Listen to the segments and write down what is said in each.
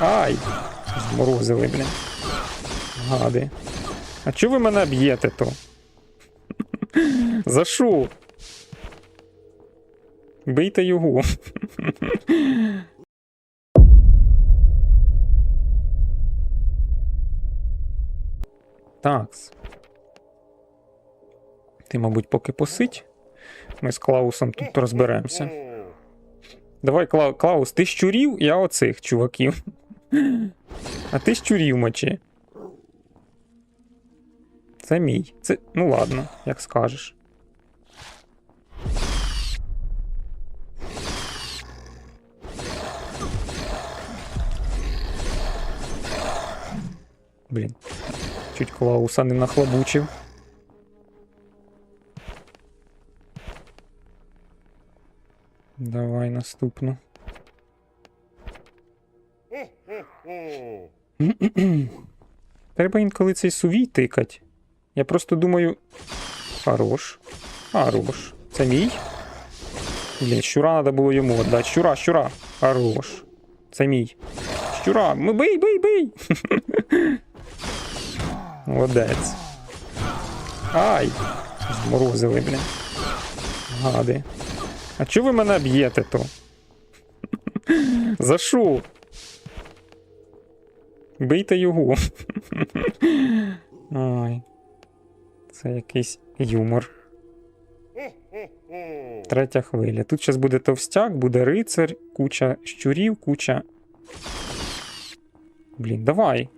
Ай! Зморозили, блін. Гади. А чого ви мене б'єте то? За що? Бийте його. Такс. Ти, мабуть, поки посидь. Ми з Клаусом тут розберемося. Давай, Кла... Клаус, ти щурів, я оцих чуваків. А ти щурів мочи. Це мій. Це. Ну ладно, як скажеш. Блін. Чуть Клауса не нахлобучив. Давай наступну. Треба інколи цей сувій тикать. Я просто думаю. Хорош. Хорош. Це мій. Блін, щура треба було йому віддати. Щура, щура. Хорош. Це мій. Щура. Ми бий, бий, бий. Молодець. Ай! Зморозили, блін. Гади. А чого ви мене б'єте то? За що? Бийте його. Ай. Це якийсь юмор. Третя хвиля. Тут зараз буде товстяк, буде рицар, куча щурів, куча. Блін, давай.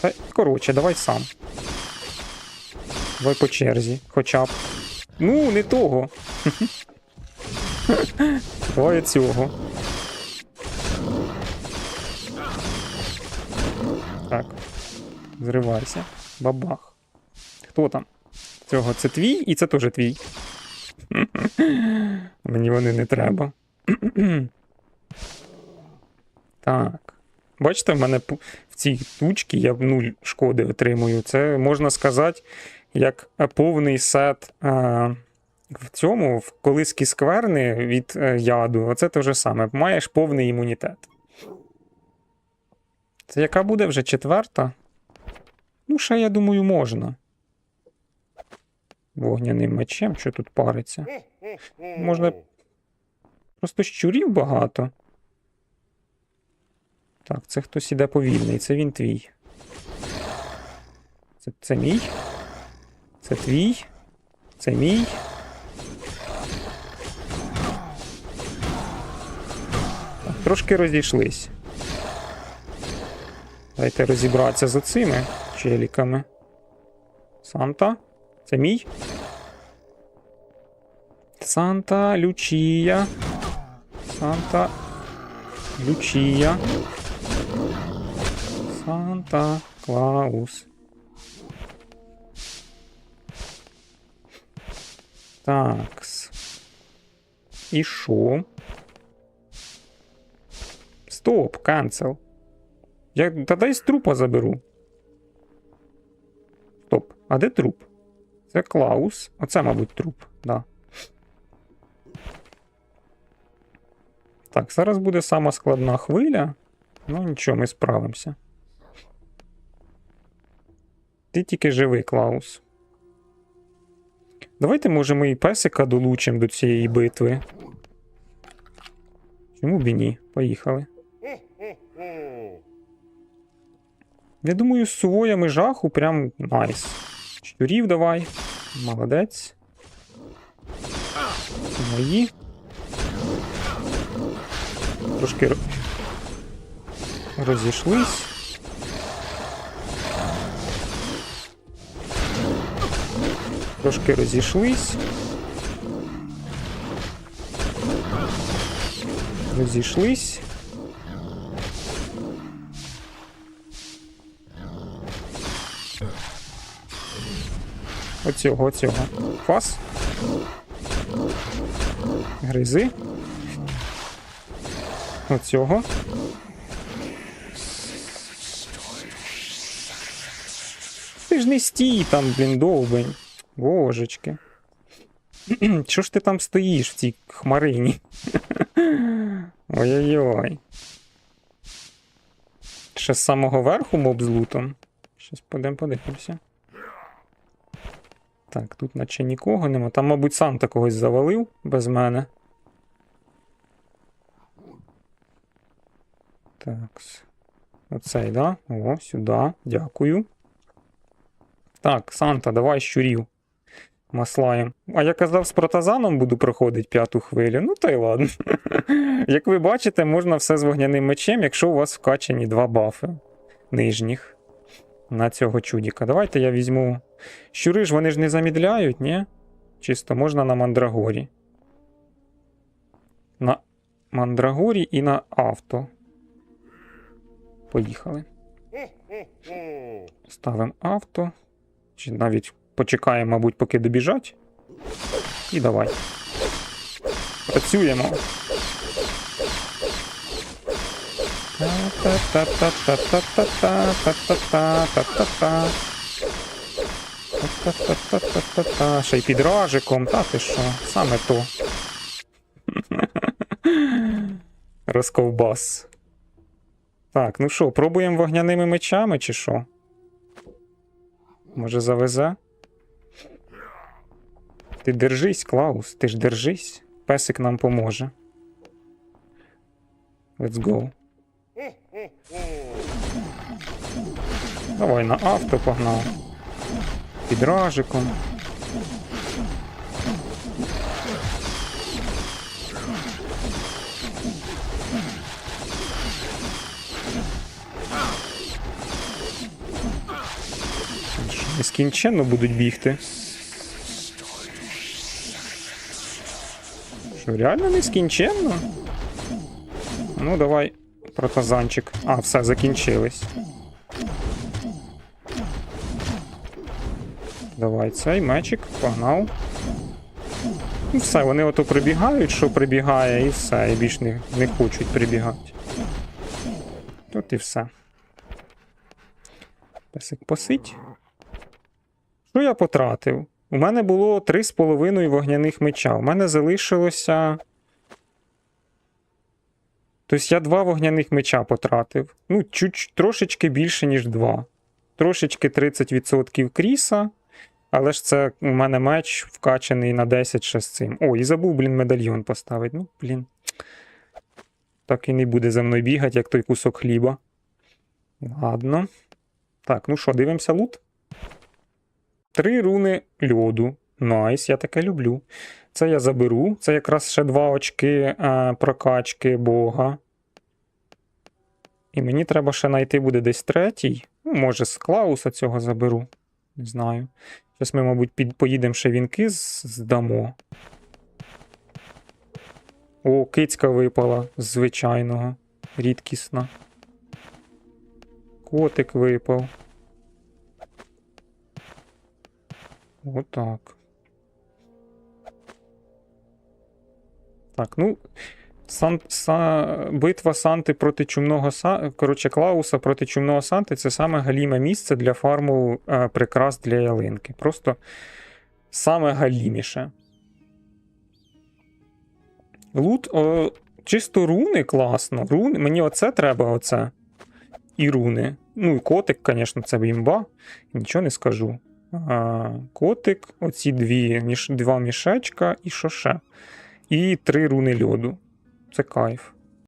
Та, коротше, давай сам. Давай по черзі, хоча б. Ну, не того. Давай цього. Так. Зривайся. Бабах. Хто там? Цього це твій і це теж твій. Мені вони не треба. так. Бачите, в мене в цій тучці я нуль шкоди отримую. Це можна сказати, як е, повний сет е, в цьому, в колиски скверни від е, яду. Оце те же саме. Маєш повний імунітет. Це яка буде вже четверта? Ну, я думаю, можна. Вогняним мечем, що тут париться. Можна. Просто щурів багато. Так, це хтось іде повільний, це він твій. Це, це мій. Це твій. Це мій. Так, трошки розійшлись. Дайте розібратися з оцими челіками. Санта. Це мій. Санта Лючія. Санта Лючія. Санта Клаус. Такс. І що? Стоп, канцел. Я тоді із трупа заберу. А де труп? Це Клаус. Оце, мабуть, труп, да. Так, зараз буде сама складна хвиля. Ну нічого, ми справимося. Ти тільки живий, Клаус. Давайте, може, ми і песика долучимо до цієї битви. Чому б і ні? Поїхали. Я думаю, з сувоями жаху прям найс. Щурів давай. Молодець. Мої. Трошки розійшлись. Трошки розійшлись. Розійшлись. Оцього, оцього. Фас. Гризи. Оцього. Ти ж не стій там, блін, довбень. Божечки. Чого ж ти там стоїш в цій хмарині? Ой-ой-ой. Ще з самого верху моб з лутом. Щас подем подивимося. Так, тут наче нікого нема. Там, мабуть, Санта когось завалив без мене. Так. Оцей, да? О, сюди. Дякую. Так, Санта, давай щурів. Маслаєм. А я казав, з протазаном буду проходити п'яту хвилю. Ну та й ладно. Як ви бачите, можна все з вогняним мечем, якщо у вас вкачані два бафи нижніх на цього чудіка. Давайте я візьму. Щури ж вони ж не замідляють, ні? Чисто можна на мандрагорі. На мандрагорі і на авто. Поїхали. Ставимо авто. Чи навіть почекаємо, мабуть, поки добіжать. І давай. Працюємо. Ще й під ражиком, та ти що, саме то. Розковбас. Так, ну що, пробуємо вогняними мечами чи що? Може завезе? Ти держись, Клаус, ти ж держись. Песик нам поможе. Let's go. Давай на авто погнав. Під ражиком. Нескінченно будуть бігти. Що, реально нескінченно? Ну, давай, протазанчик. А, все, закінчились. Давай цей мечик, погнав. Ну, все, вони ото прибігають, що прибігає, і все, і більш не, не хочуть прибігати. Тут і все. Песик посить. Що я потратив? У мене було 3,5 вогняних меча. У мене залишилося. Тобто я два вогняних меча потратив. Ну, чуть трошечки більше, ніж два. Трошечки 30% кріса. Але ж це у мене меч вкачаний на 10 ще з цим. О, і забув, блін, медальйон поставити. Ну, блін. Так і не буде за мною бігати, як той кусок хліба. Ладно. Так, ну що, дивимося лут. Три руни льоду. Найс, я таке люблю. Це я заберу. Це якраз ще два очки е, прокачки Бога. І мені треба ще знайти буде десь третій. Ну, може, з Клауса цього заберу. Не знаю. Зараз ми, мабуть, під, поїдемо ще вінки здамо. О, кицька випала з звичайного. Рідкісна. Котик випав. Отак. Так, ну. Сан, са, битва Санти проти чумного коротше, Клауса проти чумного Санти це саме галіме місце для фарму е, прикрас для ялинки. Просто саме галіміше. Лут, о, чисто руни класно. Руни, мені оце треба, оце. І руни. Ну, і котик, звісно, це бімба. Нічого не скажу. А, котик, оці дві, міш, два мішечка і що ще? І три руни льоду. Це кайф.